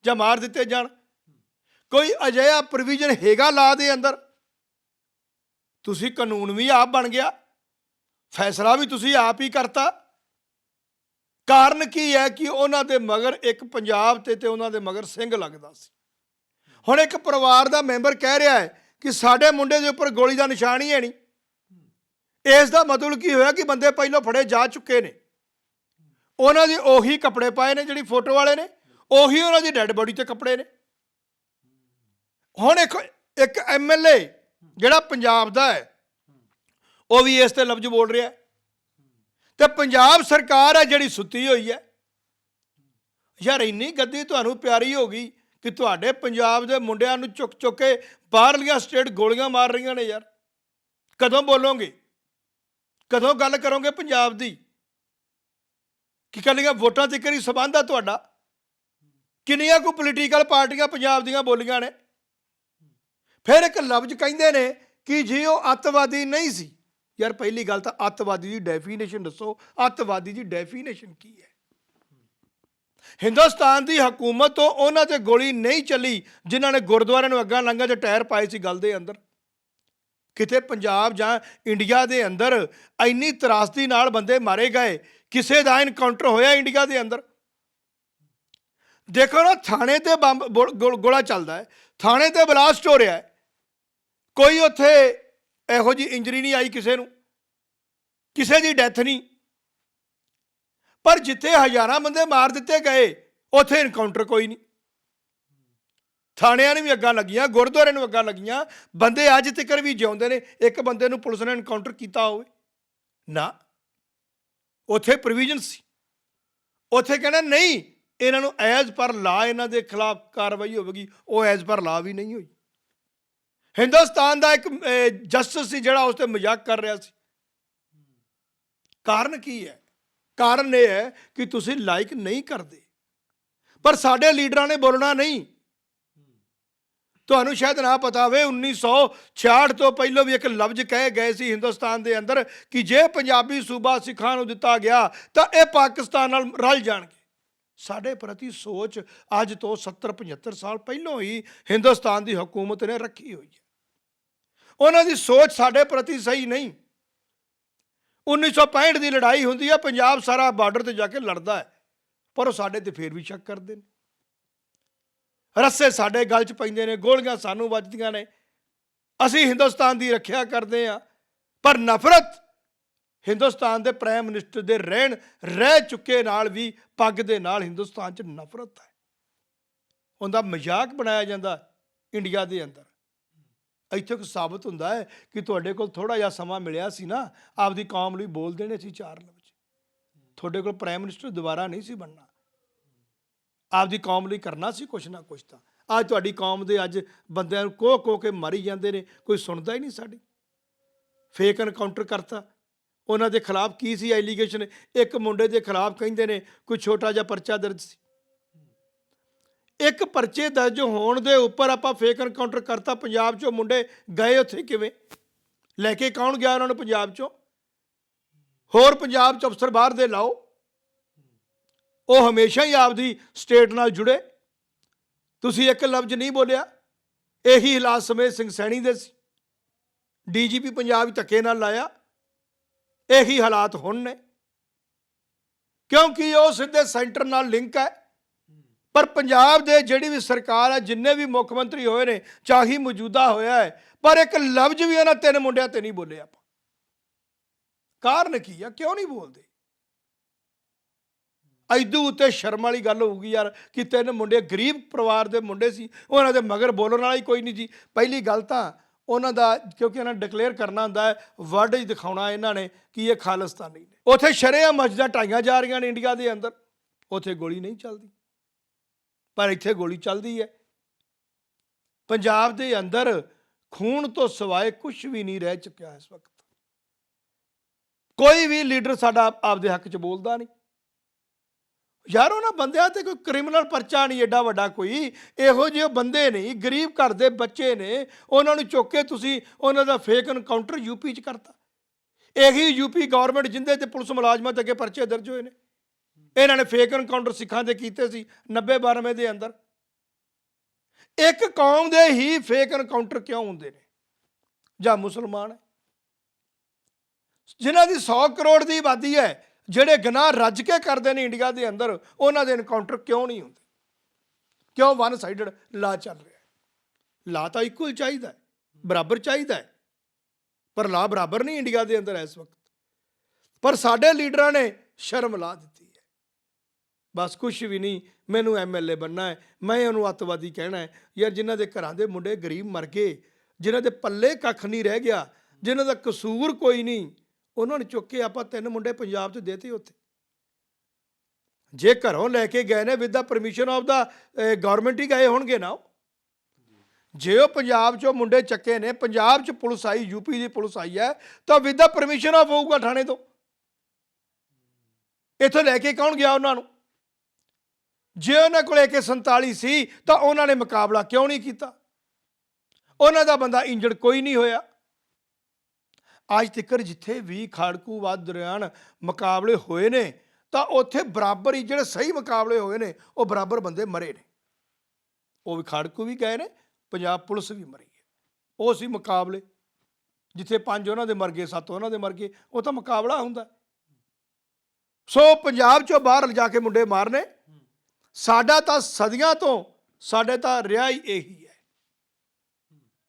ਜਾਂ ਮਾਰ ਦਿੱਤੇ ਜਾਣ। ਕੋਈ ਅਜਿਹਾ ਪ੍ਰੋਵੀਜ਼ਨ ਹੈਗਾ ਲਾ ਦੇ ਅੰਦਰ? ਤੁਸੀਂ ਕਾਨੂੰਨ ਵੀ ਆਪ ਬਣ ਗਿਆ। ਫੈਸਲਾ ਵੀ ਤੁਸੀਂ ਆਪ ਹੀ ਕਰਤਾ। ਕਾਰਨ ਕੀ ਹੈ ਕਿ ਉਹਨਾਂ ਦੇ ਮਗਰ ਇੱਕ ਪੰਜਾਬ ਤੇ ਤੇ ਉਹਨਾਂ ਦੇ ਮਗਰ ਸਿੰਘ ਲੱਗਦਾ ਸੀ। ਹੁਣ ਇੱਕ ਪਰਿਵਾਰ ਦਾ ਮੈਂਬਰ ਕਹਿ ਰਿਹਾ ਹੈ ਕਿ ਸਾਡੇ ਮੁੰਡੇ ਦੇ ਉੱਪਰ ਗੋਲੀ ਦਾ ਨਿਸ਼ਾਨ ਹੀ ਹੈ ਨਹੀਂ। ਇਸ ਦਾ ਮਤਲਬ ਕੀ ਹੋਇਆ ਕਿ ਬੰਦੇ ਪਹਿਲਾਂ ਫੜੇ ਜਾ ਚੁੱਕੇ ਨੇ। ਉਹਨਾਂ ਦੇ ਉਹੀ ਕੱਪੜੇ ਪਾਏ ਨੇ ਜਿਹੜੀ ਫੋਟੋ ਵਾਲੇ ਨੇ, ਉਹੀ ਉਹਨਾਂ ਦੀ ਡੈੱਡ ਬੋਡੀ ਤੇ ਕੱਪੜੇ ਨੇ। ਹੁਣ ਇੱਕ ਇੱਕ ਐਮਐਲਏ ਜਿਹੜਾ ਪੰਜਾਬ ਦਾ ਹੈ ਉਹ ਵੀ ਇਸ ਤੇ ਲਫ਼ਜ਼ ਬੋਲ ਰਿਹਾ। ਹੈ ਤੇ ਪੰਜਾਬ ਸਰਕਾਰ ਹੈ ਜਿਹੜੀ ਸੁੱਤੀ ਹੋਈ ਹੈ। ਯਾਰ ਇੰਨੀ ਗੱਦੀ ਤੁਹਾਨੂੰ ਪਿਆਰੀ ਹੋ ਗਈ ਕਿ ਤੁਹਾਡੇ ਪੰਜਾਬ ਦੇ ਮੁੰਡਿਆਂ ਨੂੰ ਚੁੱਕ ਚੁੱਕ ਕੇ ਬਾਹਰਲੀਆਂ ਸਟੇਟ ਗੋਲੀਆਂ ਮਾਰ ਰਹੀਆਂ ਨੇ ਯਾਰ। ਕਦੋਂ ਬੋਲੋਗੇ? ਕਦੋਂ ਗੱਲ ਕਰੋਗੇ ਪੰਜਾਬ ਦੀ? ਕਿ ਕੱਲੀਆਂ ਵੋਟਾਂ ਤੱਕ ਹੀ ਸਬੰਧ ਆ ਤੁਹਾਡਾ? ਕਿੰਨੀਆਂ ਕੋ ਪੋਲੀਟੀਕਲ ਪਾਰਟੀਆਂ ਪੰਜਾਬ ਦੀਆਂ ਬੋਲੀਆਂ ਨੇ? ਫਿਰ ਇੱਕ ਲਫ਼ਜ਼ ਕਹਿੰਦੇ ਨੇ ਕਿ ਜੇ ਉਹ ਅੱਤਵਾਦੀ ਨਹੀਂ ਸੀ। ਯਾਰ ਪਹਿਲੀ ਗੱਲ ਤਾਂ ਅੱਤਵਾਦੀ ਦੀ ਡੈਫੀਨੇਸ਼ਨ ਦੱਸੋ, ਅੱਤਵਾਦੀ ਦੀ ਡੈਫੀਨੇਸ਼ਨ ਕੀ ਹੈ? ਹਿੰਦੁਸਤਾਨ ਦੀ ਹਕੂਮਤ ਤੋਂ ਉਹਨਾਂ ਤੇ ਗੋਲੀ ਨਹੀਂ ਚੱਲੀ, ਜਿਨ੍ਹਾਂ ਨੇ ਗੁਰਦੁਆਰਿਆਂ ਨੂੰ ਅੱਗਾ ਲੰਘਾ ਤੇ ਟਾਇਰ ਪਾਏ ਸੀ ਗੱਲ ਦੇ ਅੰਦਰ। ਕਿਤੇ ਪੰਜਾਬ ਜਾਂ ਇੰਡੀਆ ਦੇ ਅੰਦਰ ਇੰਨੀ ਤਰਾਸਦੀ ਨਾਲ ਬੰਦੇ ਮਾਰੇ ਗਏ, ਕਿਸੇ ਦਾ ਇਨਕਾਊਂਟਰ ਹੋਇਆ ਇੰਡੀਆ ਦੇ ਅੰਦਰ? ਦੇਖੋ ਨਾ, ਥਾਣੇ ਤੇ ਬੰਬ ਬੋ- ਗੋ- ਗੋਲਾ ਚੱਲਦਾ ਹੈ, ਥਾਣੇ ਤੇ ਬਲਾਸਟ ਹੋ ਰਿਹਾ ਹੈ। ਕੋਈ ਉੱਥੇ ਇਹੋ ਜੀ ਇੰਜਰੀ ਨਹੀਂ ਆਈ ਕਿਸੇ ਨੂੰ। ਕਿਸੇ ਦੀ ਡੈਥ ਨਹੀਂ। ਪਰ ਜਿੱਥੇ ਹਜ਼ਾਰਾਂ ਬੰਦੇ ਮਾਰ ਦਿੱਤੇ ਗਏ, ਉੱਥੇ ਇਨਕਾਊਂਟਰ ਕੋਈ ਨਹੀਂ। ਥਾਣਿਆਂ ਨੂੰ ਵੀ ਅੱਗਾਂ ਲੱਗੀਆਂ, ਗੁਰਦੁਆਰੇ ਨੂੰ ਅੱਗਾਂ ਲੱਗੀਆਂ। ਬੰਦੇ ਅੱਜ ਤੱਕ ਵੀ ਜਿਉਂਦੇ ਨੇ, ਇੱਕ ਬੰਦੇ ਨੂੰ ਪੁਲਿਸ ਨੇ ਇਨਕਾਊਂਟਰ ਕੀਤਾ ਹੋਵੇ। ਨਾ। ਉੱਥੇ ਪ੍ਰੋਵੀਜ਼ਨ ਸੀ। ਉੱਥੇ ਕਹਿੰਦਾ, ਨਹੀਂ, ਇਹਨਾਂ ਨੂੰ ਐਜ਼ ਪਰ ਲਾ ਇਹਨਾਂ ਦੇ ਖਿਲਾਫ ਕਾਰਵਾਈ ਹੋਵੇਗੀ। ਉਹ ਐਜ਼ ਪਰ ਲਾ ਵੀ ਨਹੀਂ ਹੋਈ। ਹਿੰਦੁਸਤਾਨ ਦਾ ਇੱਕ ਜਸਟਿਸ ਸੀ ਜਿਹੜਾ ਉਸ ਤੇ ਮਜ਼ਾਕ ਕਰ ਰਿਹਾ ਸੀ। ਕਾਰਨ ਕੀ ਹੈ? ਕਾਰਨ ਇਹ ਹੈ ਕਿ ਤੁਸੀਂ ਲਾਈਕ ਨਹੀਂ ਕਰਦੇ। ਪਰ ਸਾਡੇ ਲੀਡਰਾਂ ਨੇ ਬੋਲਣਾ ਨਹੀਂ। ਤੁਹਾਨੂੰ ਸ਼ਾਇਦ ਨਾ ਪਤਾ ਹੋਵੇ 1966 ਤੋਂ ਪਹਿਲਾਂ ਵੀ ਇੱਕ ਲਫ਼ਜ਼ ਕਹੇ ਗਏ ਸੀ ਹਿੰਦੁਸਤਾਨ ਦੇ ਅੰਦਰ ਕਿ ਜੇ ਪੰਜਾਬੀ ਸੂਬਾ ਸਿੱਖਾਂ ਨੂੰ ਦਿੱਤਾ ਗਿਆ ਤਾਂ ਇਹ ਪਾਕਿਸਤਾਨ ਨਾਲ ਰਲ ਜਾਣਗੇ। ਸਾਡੇ ਪ੍ਰਤੀ ਸੋਚ ਅੱਜ ਤੋਂ 70 75 ਸਾਲ ਪਹਿਲਾਂ ਹੀ ਹਿੰਦੁਸਤਾਨ ਦੀ ਹਕੂਮਤ ਨੇ ਰੱਖੀ ਹੋਈ ਹੈ। ਉਹਨਾਂ ਦੀ ਸੋਚ ਸਾਡੇ ਪ੍ਰਤੀ ਸਹੀ ਨਹੀਂ। 1965 ਦੀ ਲੜਾਈ ਹੁੰਦੀ ਹੈ ਪੰਜਾਬ ਸਾਰਾ ਬਾਰਡਰ ਤੇ ਜਾ ਕੇ ਲੜਦਾ ਹੈ, ਪਰ ਉਹ ਸਾਡੇ ਤੇ ਫੇਰ ਵੀ ਸ਼ੱਕ ਕਰਦੇ ਨੇ। ਰੱਸੇ ਸਾਡੇ ਗਲ 'ਚ ਪੈਂਦੇ ਨੇ, ਗੋਲੀਆਂ ਸਾਨੂੰ ਵੱਜਦੀਆਂ ਨੇ। ਅਸੀਂ ਹਿੰਦੁਸਤਾਨ ਦੀ ਰੱਖਿਆ ਕਰਦੇ ਆ ਪਰ ਨਫ਼ਰਤ ਹਿੰਦੁਸਤਾਨ ਦੇ ਪ੍ਰਾਈਮ ਮਿਨਿਸਟਰ ਦੇ ਰਹਿਣ, ਰਹਿ ਚੁੱਕੇ ਨਾਲ ਵੀ ਪੱਗ ਦੇ ਨਾਲ ਹਿੰਦੁਸਤਾਨ 'ਚ ਨਫ਼ਰਤ ਹੈ। ਉਹਦਾ ਮਜ਼ਾਕ ਬਣਾਇਆ ਜਾਂਦਾ ਇੰਡੀਆ ਦੇ ਅੰਦਰ। ਇੱਥੇ ਕੁ ਸਾਬਤ ਹੁੰਦਾ ਹੈ ਕਿ ਤੁਹਾਡੇ ਕੋਲ ਥੋੜਾ ਜਿਹਾ ਸਮਾਂ ਮਿਲਿਆ ਸੀ ਨਾ, ਆਪਦੀ ਕੌਮ ਲਈ ਬੋਲ ਦੇਣੇ ਸੀ ਚਾਰ ਲਫ਼ਜ਼। ਤੁਹਾਡੇ ਕੋਲ ਪ੍ਰਾਈਮ ਮਿਨਿਸਟਰ ਦੁਬਾਰਾ ਨਹੀਂ ਸੀ ਬਣਨਾ। ਆਪਦੀ ਕੌਮ ਲਈ ਕਰਨਾ ਸੀ ਕੁਛ ਨਾ ਕੁਛ ਤਾਂ। ਅੱਜ ਤੁਹਾਡੀ ਕੌਮ ਦੇ ਅੱਜ ਬੰਦਿਆਂ ਨੂੰ ਕੋਹ ਕੋਹ ਕੇ ਮਾਰੀ ਜਾਂਦੇ ਨੇ, ਕੋਈ ਸੁਣਦਾ ਹੀ ਨਹੀਂ ਸਾਡੀ। ਫੇਕ ਐਨਕਾਊਂਟਰ ਕਰਤਾ। ਉਹਨਾਂ ਦੇ ਖਿਲਾਫ ਕੀ ਸੀ ਐਲੀਗੇਸ਼ਨ ਇੱਕ ਮੁੰਡੇ ਦੇ ਖਿਲਾਫ ਕਹਿੰਦੇ ਨੇ, ਕੋਈ ਛੋਟਾ ਜਿਹਾ ਪਰਚਾ ਦਰਜ ਸੀ। ਇੱਕ ਪਰਚੇ ਦਰਜ ਹੋਣ ਦੇ ਉੱਪਰ ਆਪਾਂ ਫੇਕ ਐਨਕਾਊਂਟਰ ਕਰਤਾ ਪੰਜਾਬ ਚੋਂ ਮੁੰਡੇ ਗਏ ਉੱਥੇ ਕਿਵੇਂ? ਲੈ ਕੇ ਕੌਣ ਗਿਆ ਉਹਨਾਂ ਨੂੰ ਪੰਜਾਬ ਚੋਂ? ਹੋਰ ਪੰਜਾਬ ਚ ਅਫਸਰ ਬਾਹਰ ਦੇ ਲਾਓ। ਉਹ ਹਮੇਸ਼ਾ ਹੀ ਆਪਦੀ ਸਟੇਟ ਨਾਲ ਜੁੜੇ। ਤੁਸੀਂ ਇੱਕ ਲਫ਼ਜ਼ ਨਹੀਂ ਬੋਲਿਆ। ਇਹੀ ਹਾਲਾਤ ਸਮੇਤ ਸਿੰਘ ਸੈਣੀ ਦੇ ਸੀ। ਡੀਜੀਪੀ ਪੰਜਾਬ ਧੱਕੇ ਨਾਲ ਲਾਇਆ। ਇਹੀ ਹਾਲਾਤ ਹੁਣ ਨੇ। ਕਿਉਂਕਿ ਉਹ ਸਿੱਧੇ ਸੈਂਟਰ ਨਾਲ ਲਿੰਕ ਹੈ। ਪਰ ਪੰਜਾਬ ਦੇ ਜਿਹੜੀ ਵੀ ਸਰਕਾਰ ਹੈ, ਜਿੰਨੇ ਵੀ ਮੁੱਖ ਮੰਤਰੀ ਹੋਏ ਨੇ, ਚਾਹੀ ਮੌਜੂਦਾ ਹੋਇਆ ਹੈ, ਪਰ ਇੱਕ ਲਫ਼ਜ਼ ਵੀ ਉਹਨਾਂ ਤਿੰਨ ਮੁੰਡਿਆਂ ਤੇ ਨਹੀਂ ਬੋਲੇ ਆਪਾਂ। ਕਾਰਨ ਕੀ ਆ? ਕਿਉਂ ਨਹੀਂ ਬੋਲਦੇ? ਐਦੂ ਉੱਤੇ ਸ਼ਰਮ ਵਾਲੀ ਗੱਲ ਹੋਊਗੀ ਯਾਰ ਕਿ ਤਿੰਨ ਮੁੰਡੇ ਗਰੀਬ ਪਰਿਵਾਰ ਦੇ ਮੁੰਡੇ ਸੀ ਉਹਨਾਂ ਦੇ ਮਗਰ ਬੋਲਣ ਵਾਲਾ ਹੀ ਕੋਈ ਨਹੀਂ ਜੀ। ਪਹਿਲੀ ਗੱਲ ਤਾਂ ਉਹਨਾਂ ਦਾ ਕਿਉਂਕਿ ਇਹਨਾਂ ਡਿਕਲੇਅਰ ਕਰਨਾ ਹੁੰਦਾ ਹੈ ਵਰਡ ਹੀ ਦਿਖਾਉਣਾ ਇਹਨਾਂ ਨੇ ਕਿ ਇਹ ਖਾਲਿਸਤਾਨੀ ਨੇ। ਉਥੇ ਸ਼ਰੇਆਮ ਮਸਜਿਦਾਂ ਢਾਈਆਂ ਜਾ ਰਹੀਆਂ ਨੇ ਇੰਡੀਆ ਦੇ ਅੰਦਰ। ਉਥੇ ਗੋਲੀ ਨਹੀਂ ਚੱਲਦੀ। ਪਰ ਇੱਥੇ ਗੋਲੀ ਚੱਲਦੀ ਹੈ। ਪੰਜਾਬ ਦੇ ਅੰਦਰ ਖੂਨ ਤੋਂ ਸਿਵਾਏ ਕੁਝ ਵੀ ਨਹੀਂ ਰਹਿ ਚੁੱਕਿਆ ਇਸ ਵਕਤ। ਕੋਈ ਵੀ ਲੀਡਰ ਸਾਡਾ ਆਪਦੇ ਹੱਕ 'ਚ ਬੋਲਦਾ ਨਹੀਂ। ਯਾਰ, ਉਹਨਾਂ ਬੰਦਿਆਂ ਤੇ ਕੋਈ ਕ੍ਰਿਮੀਨਲ ਪਰਚਾ ਨਹੀਂ ਐਡਾ ਵੱਡਾ ਕੋਈ। ਇਹੋ ਜਿਹੇ ਬੰਦੇ ਨਹੀਂ ਗਰੀਬ ਘਰ ਦੇ ਬੱਚੇ ਨੇ, ਉਹਨਾਂ ਨੂੰ ਚੁੱਕ ਕੇ ਤੁਸੀਂ ਉਹਨਾਂ ਦਾ ਫੇਕ ਐਨਕਾਊਂਟਰ ਯੂਪੀ 'ਚ ਕਰਤਾ। ਇਹੀ ਯੂਪੀ ਗਵਰਨਮੈਂਟ ਜਿੰਦੇ ਤੇ ਪੁਲਿਸ ਮੁਲਾਜ਼ਮਾਂ ਤੇ ਅੱਗੇ ਪਰਚੇ ਦਰਜ ਹੋਏ ਨੇ। ਇਹਨਾਂ ਨੇ ਫੇਕ ਐਨਕਾਊਂਟਰ ਸਿੱਖਾਂ ਦੇ ਕੀਤੇ ਸੀ 90 92 ਦੇ ਅੰਦਰ। ਇੱਕ ਕੌਮ ਦੇ ਹੀ ਫੇਕ ਐਨਕਾਊਂਟਰ ਕਿਉਂ ਹੁੰਦੇ ਨੇ? ਜਾਂ ਮੁਸਲਮਾਨ ਹੈ? ਜਿਨ੍ਹਾਂ ਦੀ 100 ਕਰੋੜ ਦੀ ਆਬਾਦੀ ਹੈ ਜਿਹੜੇ ਗੁਨਾਹ ਰੱਜ ਕੇ ਕਰਦੇ ਨੇ ਇੰਡੀਆ ਦੇ ਅੰਦਰ, ਉਹਨਾਂ ਦੇ ਐਨਕਾਊਂਟਰ ਕਿਉਂ ਨਹੀਂ ਹੁੰਦੇ? ਕਿਉਂ ਵਨ ਸਾਈਡਡ ਲਾ ਚੱਲ ਰਿਹਾ? ਲਾ ਤਾਂ ਇਕੁਅਲ ਚਾਹੀਦਾ ਬਰਾਬਰ ਚਾਹੀਦਾ ਪਰ ਲਾ ਬਰਾਬਰ ਨਹੀਂ ਇੰਡੀਆ ਦੇ ਅੰਦਰ ਇਸ ਵਕਤ। ਪਰ ਸਾਡੇ ਲੀਡਰਾਂ ਨੇ ਸ਼ਰਮ ਲਾ ਦਿੱਤੀ ਹੈ। ਬਸ ਕੁਝ ਵੀ ਨਹੀਂ, ਮੈਨੂੰ ਐਮਐਲਏ ਬੰਨਾ ਹੈ, ਮੈਂ ਉਹਨੂੰ ਅੱਤਵਾਦੀ ਕਹਿਣਾ ਹੈ। ਯਾਰ ਜਿਨ੍ਹਾਂ ਦੇ ਘਰਾਂ ਦੇ ਮੁੰਡੇ ਗਰੀਬ ਮਰ ਗਏ, ਜਿਨ੍ਹਾਂ ਦੇ ਪੱਲੇ ਕੱਖ ਨਹੀਂ ਰਹਿ ਗਿਆ, ਜਿਨ੍ਹਾਂ ਦਾ ਕਸੂਰ ਕੋਈ ਨਹੀਂ ਉਹਨਾਂ ਨੂੰ ਚੁੱਕ ਕੇ ਆਪਾਂ ਤਿੰਨ ਮੁੰਡੇ ਪੰਜਾਬ 'ਚ ਦੇਤੇ ਉੱਥੇ। ਜੇ ਘਰੋਂ ਲੈ ਕੇ ਗਏ ਨੇ with the permission of the government ਹੀ ਗਏ ਹੋਣਗੇ ਨਾ ਉਹ। ਜੇ ਉਹ ਪੰਜਾਬ 'ਚੋਂ ਮੁੰਡੇ ਚੱਕੇ ਨੇ, ਪੰਜਾਬ 'ਚ ਪੁਲਿਸ ਆਈ ਯੂਪੀ ਦੀ ਪੁਲਿਸ ਆਈ ਹੈ, ਤਾਂ ਵਿਦ ਦਾ ਪਰਮਿਸ਼ਨ ਆਫ ਹੋਊਗਾ ਥਾਣੇ ਤੋਂ। ਇੱਥੋਂ ਲੈ ਕੇ ਕੌਣ ਗਿਆ ਉਹਨਾਂ ਨੂੰ? ਜੇ ਉਹਨਾਂ ਕੋਲ AK47 ਸੀ ਤਾਂ ਉਹਨਾਂ ਨੇ ਮੁਕਾਬਲਾ ਕਿਉਂ ਨਹੀਂ ਕੀਤਾ? ਉਹਨਾਂ ਦਾ ਬੰਦਾ ਇੰਜਰਡ ਕੋਈ ਨਹੀਂ ਹੋਇਆ। ਅੱਜ ਤੱਕ ਜਿੱਥੇ ਵੀ ਖਾੜਕੂਵਾਦ ਦਰਿਆਨ ਮੁਕਾਬਲੇ ਹੋਏ ਨੇ, ਤਾਂ ਉੱਥੇ ਬਰਾਬਰ ਹੀ ਜਿਹੜੇ ਸਹੀ ਮੁਕਾਬਲੇ ਹੋਏ ਨੇ, ਉਹ ਬਰਾਬਰ ਬੰਦੇ ਮਰੇ ਨੇ। ਉਹ ਵੀ ਖਾੜਕੂ ਵੀ ਗਏ ਨੇ, ਪੰਜਾਬ ਪੁਲਿਸ ਵੀ ਮਰੀ ਹੈ। ਉਹ ਸੀ ਮੁਕਾਬਲੇ। ਜਿੱਥੇ ਪੰਜ ਉਹਨਾਂ ਦੇ ਮਰ ਗਏ, ਸੱਤ ਉਹਨਾਂ ਦੇ ਮਰ ਗਏ, ਉਹ ਤਾਂ ਮੁਕਾਬਲਾ ਹੁੰਦਾ। ਸੋ ਪੰਜਾਬ ਚੋਂ ਬਾਹਰ ਲਿਜਾ ਕੇ ਮੁੰਡੇ ਮਾਰਨੇ, ਸਾਡਾ ਤਾਂ ਸਦੀਆਂ ਤੋਂ, ਸਾਡੇ ਤਾਂ ਰਿਹਾ ਹੀ ਇਹੀ ਹੈ।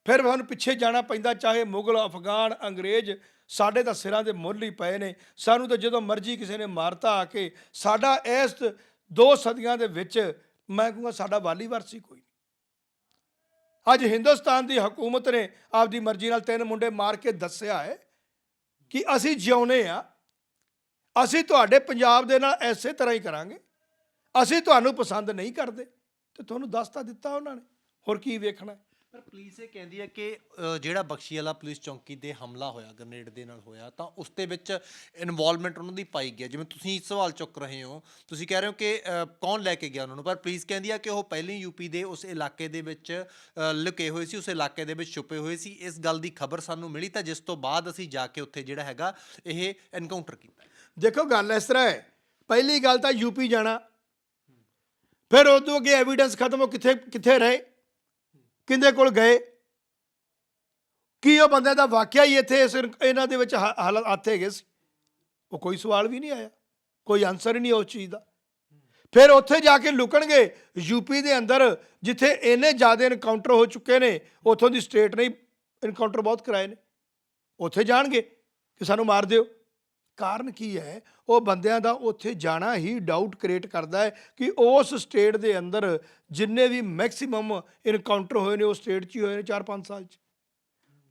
ਫਿਰ ਸਾਨੂੰ ਪਿੱਛੇ ਜਾਣਾ ਪੈਂਦਾ, ਚਾਹੇ ਮੁਗਲ, ਅਫਗਾਨ, ਅੰਗਰੇਜ਼, ਸਾਡੇ ਤਾਂ ਸਿਰਾਂ ਦੇ ਮੁੱਲ ਹੀ ਪਏ ਨੇ। ਸਾਨੂੰ ਤਾਂ ਜਦੋਂ ਮਰਜ਼ੀ ਕਿਸੇ ਨੇ ਮਾਰਤਾ ਆ ਕੇ, ਸਾਡਾ ਇਸ ਦੋ ਸਦੀਆਂ ਦੇ ਵਿੱਚ ਮੈਂ ਕਹੂੰਗਾ ਸਾਡਾ ਵਾਲੀ ਸੀ ਕੋਈ ਨਹੀਂ। ਅੱਜ ਹਿੰਦੁਸਤਾਨ ਦੀ ਹਕੂਮਤ ਨੇ ਆਪਦੀ ਮਰਜ਼ੀ ਨਾਲ ਤਿੰਨ ਮੁੰਡੇ ਮਾਰ ਕੇ ਦੱਸਿਆ ਹੈ ਕਿ ਅਸੀਂ ਜਿਉਨੇ ਆ ਅਸੀਂ ਤੁਹਾਡੇ ਪੰਜਾਬ ਦੇ ਨਾਲ ਐਸੇ ਤਰ੍ਹਾਂ ਹੀ ਕਰਾਂਗੇ। ਅਸੀਂ ਤੁਹਾਨੂੰ ਪਸੰਦ ਨਹੀਂ ਕਰਦੇ। ਤੇ ਤੁਹਾਨੂੰ ਦੱਸ ਤਾਂ ਦਿੱਤਾ ਉਹਨਾਂ ਨੇ। ਹੋਰ ਕੀ ਵੇਖਣਾ ਪਰ ਪੁਲਿਸ ਇਹ ਕਹਿੰਦੀ ਹੈ ਕਿ ਅ, ਜਿਹੜਾ ਬਖਸ਼ੀ ਵਾਲਾ ਪੁਲਿਸ ਚੌਂਕੀ ਤੇ ਹਮਲਾ ਹੋਇਆ ਗ੍ਰਨੇਡ ਦੇ ਨਾਲ ਹੋਇਆ ਤਾਂ ਉਸ ਦੇ ਵਿੱਚ ਇਨਵੋਲਵਮੈਂਟ ਉਹਨਾਂ ਦੀ ਪਾਈ ਗਈ ਹੈ। ਜਿਵੇਂ ਤੁਸੀਂ ਸਵਾਲ ਚੁੱਕ ਰਹੇ ਹੋ ਤੁਸੀਂ ਕਹਿ ਰਹੇ ਹੋ ਕਿ ਅ, ਕੌਣ ਲੈ ਕੇ ਗਿਆ ਉਹਨਾਂ ਨੂੰ? ਪਰ ਪੁਲਿਸ ਕਹਿੰਦੀ ਹੈ ਕਿ ਉਹ ਪਹਿਲਾਂ ਹੀ ਯੂਪੀ ਦੇ ਉਸ ਇਲਾਕੇ ਦੇ ਵਿੱਚ ਅ, ਲੁਕੇ ਹੋਏ ਸੀ ਉਸ ਇਲਾਕੇ ਦੇ ਵਿੱਚ ਛੁਪੇ ਹੋਏ ਸੀ। ਇਸ ਗੱਲ ਦੀ ਖਬਰ ਸਾਨੂੰ ਮਿਲੀ ਤਾਂ ਜਿਸ ਤੋਂ ਬਾਅਦ ਅਸੀਂ ਜਾ ਕੇ ਉੱਥੇ ਜਿਹੜਾ ਹੈਗਾ ਇਹ ਐਨਕਾਊਂਟਰ ਕੀਤਾ। ਦੇਖੋ ਗੱਲ ਇਸ ਤਰ੍ਹਾਂ ਹੈ। ਪਹਿਲੀ ਗੱਲ ਤਾਂ ਯੂਪੀ ਜਾਣਾ। ਫਿਰ ਉਦੋਂ ਅੱਗੇ ਐਵੀਡੈਂਸ ਖਤਮ ਹੋ ਕਿੱਥੇ ਕਿੱਥੇ ਰਹੇ? ਕਿੰਦੇ ਕੋਲ ਗਏ? ਕੀ ਉਹ ਬੰਦੇ ਦਾ ਵਾਕਿਆ ਹੀ ਇੱਥੇ ਇਸ ਇਹਨਾਂ ਦੇ ਵਿੱਚ ਹਾਲਤ ਹੱਥ ਹੈਗੇ ਸੀ? ਉਹ ਕੋਈ ਸਵਾਲ ਵੀ ਨਹੀਂ ਆਇਆ। ਕੋਈ ਆਨਸਰ ਹੀ ਨਹੀਂ ਉਸ ਚੀਜ਼ ਦਾ। ਫਿਰ ਉੱਥੇ ਜਾ ਕੇ ਲੁਕਣਗੇ ਯੂਪੀ ਦੇ ਅੰਦਰ, ਜਿੱਥੇ ਇੰਨੇ ਜ਼ਿਆਦਾ ਇਨਕਾਊਂਟਰ ਹੋ ਚੁੱਕੇ ਨੇ, ਉੱਥੋਂ ਦੀ ਸਟੇਟ ਨੇ ਇਨਕਾਊਂਟਰ ਬਹੁਤ ਕਰਾਏ ਨੇ। ਉੱਥੇ ਜਾਣਗੇ ਕਿ ਸਾਨੂੰ ਮਾਰ ਦਿਓ। ਕਾਰਨ ਕੀ ਹੈ? ਉਹ ਬੰਦਿਆਂ ਦਾ ਉੱਥੇ ਜਾਣਾ ਹੀ ਡਾਊਟ ਕ੍ਰੀਏਟ ਕਰਦਾ ਹੈ ਕਿ ਉਸ ਸਟੇਟ ਦੇ ਅੰਦਰ ਜਿੰਨੇ ਵੀ ਮੈਕਸਿਮਮ ਇਨਕਾਊਂਟਰ ਹੋਏ ਨੇ, ਉਹ ਸਟੇਟ 'ਚ ਹੀ ਹੋਏ ਨੇ 4-5 ਸਾਲ 'ਚ।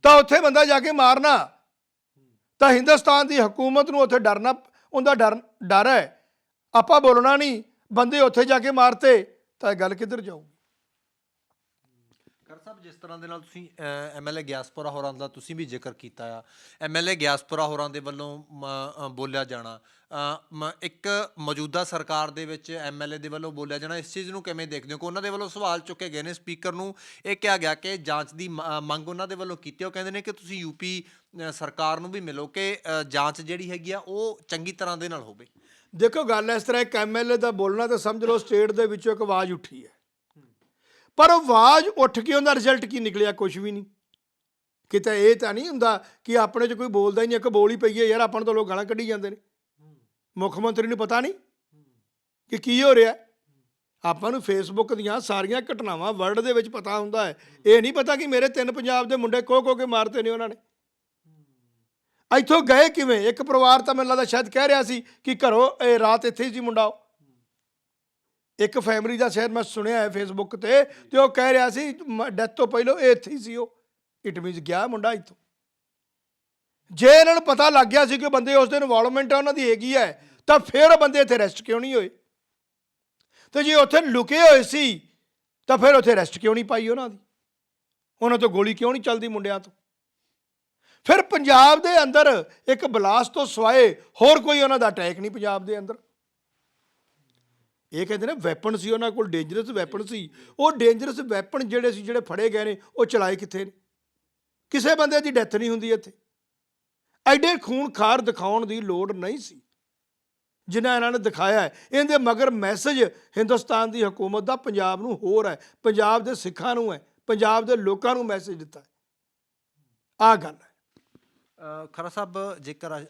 ਤਾਂ ਉੱਥੇ ਬੰਦਾ ਜਾ ਕੇ ਮਾਰਨਾ। ਤਾਂ ਹਿੰਦੁਸਤਾਨ ਦੀ ਹਕੂਮਤ ਨੂੰ ਉੱਥੇ ਡਰਨਾ, ਉਹਦਾ ਡਰ ਡਰ ਹੈ। ਆਪਾਂ ਬੋਲਣਾ ਨਹੀਂ, ਬੰਦੇ ਉੱਥੇ ਜਾ ਕੇ ਮਾਰਤੇ, ਤਾਂ ਇਹ ਗੱਲ ਕਿੱਧਰ ਜਾਊ? ਸਾਹਿਬ ਜਿਸ ਤਰ੍ਹਾਂ ਦੇ ਨਾਲ ਤੁਸੀਂ ਐਮਐਲਏ ਗਿਆਸਪੁਰਾ ਹੋਰਾਂ ਦਾ ਤੁਸੀਂ ਵੀ ਜ਼ਿਕਰ ਕੀਤਾ ਆ। ਐਮਐਲਏ ਗਿਆਸਪੁਰਾ ਹੋਰਾਂ ਦੇ ਵੱਲੋਂ ਮ, ਬੋਲਿਆ ਜਾਣਾ। ਮ, ਇੱਕ ਮੌਜੂਦਾ ਸਰਕਾਰ ਦੇ ਵਿੱਚ ਐਮਐਲਏ ਦੇ ਵੱਲੋਂ ਬੋਲਿਆ ਜਾਣਾ। ਇਸ ਚੀਜ਼ ਨੂੰ ਕਿਵੇਂ ਦੇਖਦੇ ਹੋ? ਕਿ ਉਹਨਾਂ ਦੇ ਵੱਲੋਂ ਸਵਾਲ ਚੁੱਕੇ ਗਏ ਨੇ। ਸਪੀਕਰ ਨੂੰ ਇਹ ਕਿਹਾ ਗਿਆ ਕਿ ਜਾਂਚ ਦੀ ਮ- ਮੰਗ ਉਹਨਾਂ ਦੇ ਵੱਲੋਂ ਕੀਤੀ ਉਹ ਕਹਿੰਦੇ ਨੇ ਕਿ ਤੁਸੀਂ ਯੂਪੀ ਅ, ਸਰਕਾਰ ਨੂੰ ਵੀ ਮਿਲੋ ਕਿ ਜਾਂਚ ਜਿਹੜੀ ਹੈਗੀ ਆ ਉਹ ਚੰਗੀ ਤਰ੍ਹਾਂ ਦੇ ਨਾਲ ਹੋਵੇ। ਦੇਖੋ ਗੱਲ ਇਸ ਤਰ੍ਹਾਂ ਇੱਕ ਐਮਐਲਏ ਦਾ ਬੋਲਣਾ ਤਾਂ ਸਮਝ ਲਓ ਸਟੇਟ ਦੇ ਵਿੱਚੋਂ ਇੱਕ ਆਵਾਜ਼ ਉੱਠੀ ਹੈ। ਪਰ ਉਹ ਆਵਾਜ਼ ਉੱਠ ਕੇ ਉਹਦਾ ਰਿਜ਼ਲਟ ਕੀ ਨਿਕਲਿਆ ਕੁਝ ਵੀ ਨਹੀਂ। ਕਿਤੇ ਇਹ ਤਾਂ ਨਹੀਂ ਹੁੰਦਾ ਕਿ ਆਪਣੇ 'ਚ ਕੋਈ ਬੋਲਦਾ ਹੀ ਨਹੀਂ, ਇੱਕ ਬੋਲ ਹੀ ਪਈ ਹੈ, ਯਾਰ ਆਪਾਂ ਨੂੰ ਤਾਂ ਲੋਕ ਗਾਲਾਂ ਕੱਢੀ ਜਾਂਦੇ ਨੇ। ਮੁੱਖ ਮੰਤਰੀ ਨੂੰ ਪਤਾ ਨਹੀਂ ਕਿ ਕੀ ਹੋ ਰਿਹਾ। ਆਪਾਂ ਨੂੰ ਫੇਸਬੁੱਕ ਦੀਆਂ ਸਾਰੀਆਂ ਘਟਨਾਵਾਂ ਵਰਲਡ ਦੇ ਵਿੱਚ ਪਤਾ ਹੁੰਦਾ ਹੈ। ਇਹ ਨਹੀਂ ਪਤਾ ਕਿ ਮੇਰੇ ਤਿੰਨ ਪੰਜਾਬ ਦੇ ਮੁੰਡੇ ਕੋ ਕੋ ਕੇ ਮਾਰਤੇ ਨੇ ਉਹਨਾਂ ਨੇ। ਇੱਥੋਂ ਗਏ ਕਿਵੇਂ? ਇੱਕ ਪਰਿਵਾਰ ਤਾਂ ਮੈਨੂੰ ਲੱਗਦਾ ਸ਼ਾਇਦ ਕਹਿ ਰਿਹਾ ਸੀ ਕਿ ਘਰੋਂ ਇਹ ਰਾਤ ਇੱਥੇ ਹੀ ਸੀ ਮੁੰਡਾ ਉਹ। ਇੱਕ ਫੈਮਿਲੀ ਦਾ ਸ਼ਾਇਦ ਮੈਂ ਸੁਣਿਆ ਹੈ ਫੇਸਬੁੱਕ ਤੇ ਤੇ ਉਹ ਕਹਿ ਰਿਹਾ ਸੀ ਡੈਥ ਤੋਂ ਪਹਿਲਾਂ ਇਹ ਇੱਥੇ ਹੀ ਸੀ ਉਹ। ਇਟ ਮੀਨਸ ਗਿਆ ਮੁੰਡਾ ਇੱਥੋਂ। ਜੇ ਇਹਨਾਂ ਨੂੰ ਪਤਾ ਲੱਗ ਗਿਆ ਸੀ ਕਿ ਬੰਦੇ ਉਸ ਦੇ ਇਨਵੋਲਵਮੈਂਟ ਉਹਨਾਂ ਦੀ ਹੈਗੀ ਹੈ, ਤਾਂ ਫਿਰ ਉਹ ਬੰਦੇ ਇੱਥੇ ਰੈਸਟ ਕਿਉਂ ਨਹੀਂ ਹੋਏ? ਤੇ ਜੇ ਉੱਥੇ ਲੁਕੇ ਹੋਏ ਸੀ, ਤਾਂ ਫਿਰ ਉੱਥੇ ਰੈਸਟ ਕਿਉਂ ਨਹੀਂ ਪਾਈ ਉਹਨਾਂ ਦੀ? ਉਹਨਾਂ ਤੋਂ ਗੋਲੀ ਕਿਉਂ ਨਹੀਂ ਚੱਲਦੀ ਮੁੰਡਿਆਂ ਤੋਂ? ਫਿਰ ਪੰਜਾਬ ਦੇ ਅੰਦਰ ਇੱਕ ਬਲਾਸਟ ਤੋਂ ਸਵਾਏ ਹੋਰ ਕੋਈ ਉਹਨਾਂ ਦਾ ਅਟੈਕ ਨਹੀਂ ਪੰਜਾਬ ਦੇ ਅੰਦਰ? ਇਹ ਕਹਿੰਦੇ ਨੇ ਵੈਪਨ ਸੀ, ਉਹਨਾਂ ਕੋਲ ਡੇਂਜਰਸ ਵੈਪਨ ਸੀ। ਉਹ ਡੇਂਜਰਸ ਵੈਪਨ ਜਿਹੜੇ ਸੀ, ਜਿਹੜੇ ਫੜੇ ਗਏ ਨੇ, ਉਹ ਚਲਾਏ ਕਿੱਥੇ ਨੇ? ਕਿਸੇ ਬੰਦੇ ਦੀ ਡੈਥ ਨਹੀਂ ਹੁੰਦੀ ਇੱਥੇ। ਐਡੇ ਖੂਨਖਾਰ ਦਿਖਾਉਣ ਦੀ ਲੋੜ ਨਹੀਂ ਸੀ। ਜਿਨ੍ਹਾਂ ਇਹਨਾਂ ਨੇ ਦਿਖਾਇਆ ਹੈ, ਇਹਦੇ ਮਗਰ ਮੈਸੇਜ ਹਿੰਦੁਸਤਾਨ ਦੀ ਹਕੂਮਤ ਦਾ, ਪੰਜਾਬ ਨੂੰ ਹੋਰ ਹੈ। ਪੰਜਾਬ ਦੇ ਸਿੱਖਾਂ ਨੂੰ ਹੈ, ਪੰਜਾਬ ਦੇ ਲੋਕਾਂ ਨੂੰ ਮੈਸੇਜ ਦਿੱਤਾ ਹੈ। ਆ ਗੱਲ ਹੈ। ਖਰਾ ਸਾਹਿਬ, ਜੇਕਰ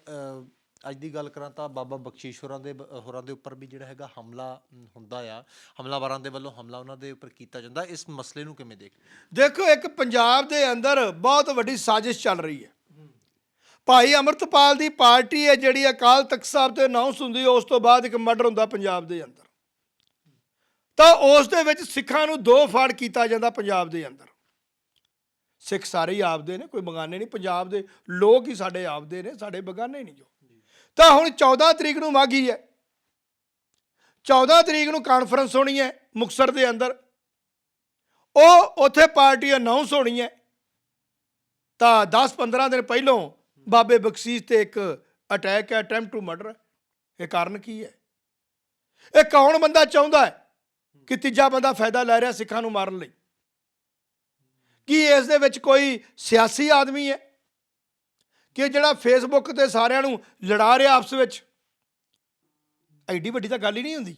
ਅੱਜ, ਦੀ ਗੱਲ ਕਰਾਂ ਤਾਂ ਬਾਬਾ ਬਖਸ਼ੀਸ਼ ਹੋਰਾਂ ਦੇ ਬ- ਹੋਰਾਂ ਦੇ ਉੱਪਰ ਵੀ ਜਿਹੜਾ ਹੈਗਾ ਹਮਲਾ ਹੁੰਦਾ ਆ। ਹਮਲਾਵਰਾਂ ਦੇ ਵੱਲੋਂ ਹਮਲਾ ਉਹਨਾਂ ਦੇ ਉੱਪਰ ਕੀਤਾ ਜਾਂਦਾ। ਇਸ ਮਸਲੇ ਨੂੰ ਕਿਵੇਂ ਦੇਖ ਦੇਖੋ ਇੱਕ ਪੰਜਾਬ ਦੇ ਅੰਦਰ ਬਹੁਤ ਵੱਡੀ ਸਾਜ਼ਿਸ਼ ਚੱਲ ਰਹੀ ਹੈ। ਭਾਈ ਅਮਰਤਪਾਲ ਦੀ ਪਾਰਟੀ ਹੈ ਜਿਹੜੀ ਅਕਾਲ ਤਖਤ ਸਾਹਿਬ ਤੇ ਅਨਾਉਂਸ ਹੁੰਦੀ ਉਸ ਤੋਂ ਬਾਅਦ ਇੱਕ ਮਰਡਰ ਹੁੰਦਾ ਪੰਜਾਬ ਦੇ ਅੰਦਰ। ਤਾਂ ਉਸ ਦੇ ਵਿੱਚ ਸਿੱਖਾਂ ਨੂੰ ਦੋ ਫਾੜ ਕੀਤਾ ਜਾਂਦਾ ਪੰਜਾਬ ਦੇ ਅੰਦਰ। ਸਿੱਖ ਸਾਰੇ ਹੀ ਆਪਦੇ ਨੇ ਕੋਈ ਬਗਾਨੇ ਨਹੀਂ। ਪੰਜਾਬ ਦੇ ਲੋਕ ਹੀ ਸਾਡੇ ਆਪਦੇ ਨੇ ਸਾਡੇ ਬਗਾਨੇ ਨਹੀਂ ਜੋ। ਤਾਂ ਹੁਣ 14 ਤਰੀਕ ਨੂੰ ਮਾਗੀ ਹੈ। 14 ਤਰੀਕ ਨੂੰ ਕਾਨਫਰੰਸ ਹੋਣੀ ਹੈ ਮੁਕਸਰ ਦੇ ਅੰਦਰ। ਉਹ ਉੱਥੇ ਪਾਰਟੀ ਅਨਾਉਂਸ ਹੋਣੀ ਹੈ ਤਾਂ 10-15 ਦਿਨ ਪਹਿਲੋਂ ਬਾਬੇ ਬਖਸ਼ੀਸ਼ ਤੇ ਇੱਕ ਅਟੈਕ ਹੈ ਅਟੈਂਪਟ ਟੂ ਮਰਡਰ ਇਹ ਕਾਰਨ ਕੀ ਹੈ? ਇਹ ਕੌਣ ਬੰਦਾ ਚਾਹੁੰਦਾ ਹੈ ਕਿ ਤੀਜਾ ਬੰਦਾ ਫਾਇਦਾ ਲੈ ਰਿਹਾ ਸਿੱਖਾਂ ਨੂੰ ਮਾਰਨ ਲਈ? ਕੀ ਇਸ ਦੇ ਵਿੱਚ ਕੋਈ ਸਿਆਸੀ ਆਦਮੀ ਹੈ? ਕਿ ਜਿਹੜਾ ਫੇਸਬੁੱਕ ਤੇ ਸਾਰਿਆਂ ਨੂੰ ਲੜਾ ਰਿਹਾ ਆਪਸ ਵਿੱਚ? ਐਡੀ ਵੱਡੀ ਤਾਂ ਗੱਲ ਹੀ ਨਹੀਂ ਹੁੰਦੀ।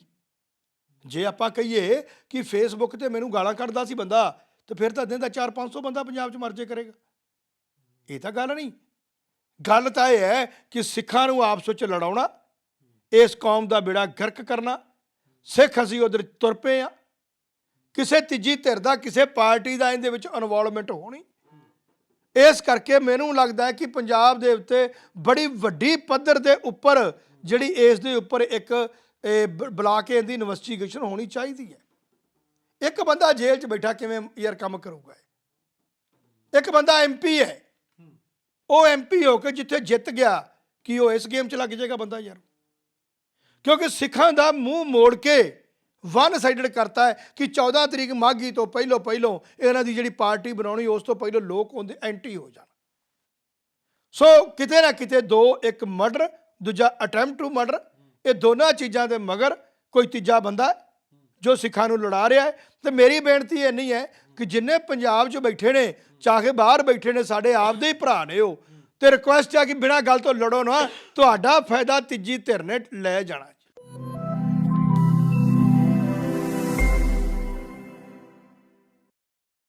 ਜੇ ਆਪਾਂ ਕਹੀਏ ਕਿ ਫੇਸਬੁੱਕ ਤੇ ਮੈਨੂੰ ਗਾਲਾਂ ਕੱਢਦਾ ਸੀ ਬੰਦਾ, ਤੇ ਫਿਰ ਤਾਂ ਦਿਨ ਦਾ 4-500 ਬੰਦਾ ਪੰਜਾਬ 'ਚ ਮਰ ਜੇ ਕਰੇਗਾ। ਇਹ ਤਾਂ ਗੱਲ ਨਹੀਂ। ਗੱਲ ਤਾਂ ਇਹ ਹੈ ਕਿ ਸਿੱਖਾਂ ਨੂੰ ਆਪਸ ਵਿੱਚ ਲੜਾਉਣਾ, ਇਸ ਕੌਮ ਦਾ ਬਿੜਾ ਗਰਕ ਕਰਨਾ, ਸਿੱਖ ਅਸੀਂ ਉਧਰ ਤੁਰ ਪਏ ਆ ਕਿਸੇ ਤੀਜੀ ਧਿਰ ਦਾ, ਕਿਸੇ ਪਾਰਟੀ ਦਾ ਇਹਦੇ ਵਿੱਚ ਇਨਵੋਲਵਮੈਂਟ ਹੋਣੀ। ਇਸ ਕਰਕੇ ਮੈਨੂੰ ਲੱਗਦਾ ਹੈ ਕਿ ਪੰਜਾਬ ਦੇ ਉੱਤੇ ਬੜੀ ਵੱਡੀ ਪੱਧਰ ਦੇ ਉੱਪਰ ਜਿਹੜੀ ਇਸ ਦੇ ਉੱਪਰ ਇੱਕ, ਇਹ ਬ- ਬੁਲਾ ਕੇ ਇਹਦੀ ਇਨਵੈਸਟੀਗੇਸ਼ਨ ਹੋਣੀ ਚਾਹੀਦੀ ਹੈ। ਇੱਕ ਬੰਦਾ ਜੇਲ੍ਹ 'ਚ ਬੈਠਾ ਕਿਵੇਂ ਯਾਰ ਕੰਮ ਕਰੂਗਾ ਇੱਕ ਬੰਦਾ ਐਮਪੀ ਹੈ। ਉਹ ਐਮਪੀ ਹੋ ਕੇ ਜਿੱਥੇ ਜਿੱਤ ਗਿਆ, ਕੀ ਉਹ ਇਸ ਗੇਮ 'ਚ ਲੱਗ ਜਾਏਗਾ ਬੰਦਾ ਯਾਰ? ਕਿਉਂਕਿ ਸਿੱਖਾਂ ਦਾ ਮੂੰਹ ਮੋੜ ਕੇ ਵਨ ਸਾਈਡਡ ਕਰਤਾ ਹੈ ਕਿ 14 ਤਰੀਕ ਮਾਘੀ ਤੋਂ ਪਹਿਲੋਂ ਪਹਿਲੋਂ ਇਹਨਾਂ ਦੀ ਜਿਹੜੀ ਪਾਰਟੀ ਬਣਾਉਣੀ, ਉਸ ਤੋਂ ਪਹਿਲੋਂ ਲੋਕ ਉਹਦੇ ਐਂਟੀ ਹੋ ਜਾਣ। ਸੋ ਕਿਤੇ ਨਾ ਕਿਤੇ ਦੋ, ਇੱਕ ਮਰਡਰ ਦੂਜਾ ਅਟੈਂਪਟ ਟੂ ਮਰਡਰ ਇਹ ਦੋਨਾਂ ਚੀਜ਼ਾਂ ਦੇ ਮਗਰ ਕੋਈ ਤੀਜਾ ਬੰਦਾ ਜੋ ਸਿੱਖਾਂ ਨੂੰ ਲੜਾ ਰਿਹਾ ਹੈ। ਤੇ ਮੇਰੀ ਬੇਨਤੀ ਇਹ ਨਹੀਂ ਹੈ ਕਿ ਜਿੰਨੇ ਪੰਜਾਬ 'ਚ ਬੈਠੇ ਨੇ, ਚਾਹੇ ਬਾਹਰ ਬੈਠੇ ਨੇ, ਸਾਡੇ ਆਪਦੇ ਹੀ ਭਰਾ ਨੇ ਉਹ, ਤੇ ਰਿਕੁਐਸਟ ਹੈ ਕਿ ਬਿਨਾਂ ਗੱਲ ਤੋਂ ਲੜੋ ਨਾ, ਤੁਹਾਡਾ ਫਾਇਦਾ ਤੀਜੀ ਧਿਰ ਨੇ ਲੈ ਜਾਣਾ